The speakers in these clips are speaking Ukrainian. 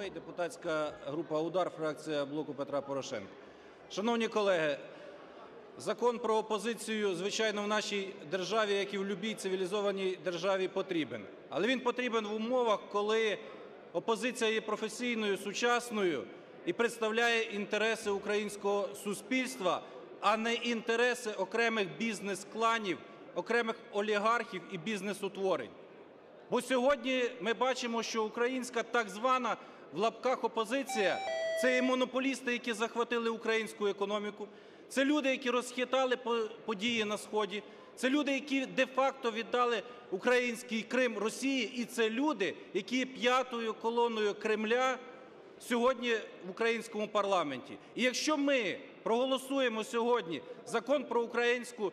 Лозовой, депутатська група "УДАР", фракція "Блоку Петра Порошенка". Шановні колеги, закон про опозицію, звичайно, в нашій державі, як і в любій цивілізованій державі, потрібен. Але він потрібен в умовах, коли опозиція є професійною, сучасною і представляє інтереси українського суспільства, а не інтереси окремих бізнес-кланів, окремих олігархів і бізнес-утворень. Бо сьогодні ми бачимо, що українська так звана в лапках опозиція – це є монополісти, які захватили українську економіку, це люди, які розхитали по- події на сході, це люди, які де-факто віддали український Крим Росії, і це люди, які п'ятою колоною Кремля сьогодні в українському парламенті. І якщо ми проголосуємо сьогодні Закон про українську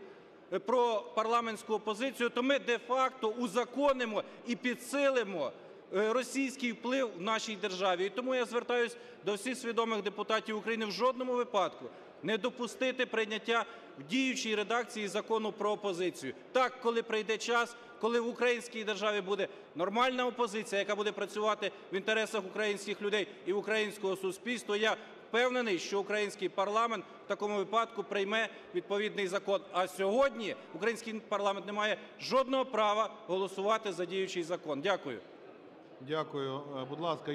е, про парламентську опозицію, то ми де-факто узаконимо і підсилимо російський вплив в нашій державі. І тому я звертаюсь до всіх свідомих депутатів України в жодному випадку не допустити прийняття в діючій редакції Закону про опозицію. Так, коли прийде час, коли в українській державі буде нормальна опозиція, яка буде працювати в інтересах українських людей і українського суспільства, я впевнений, що український парламент в такому випадку прийме відповідний закон. А сьогодні український парламент не має жодного права голосувати за діючий закон. Дякую. Дякую. Е, Будь ласка,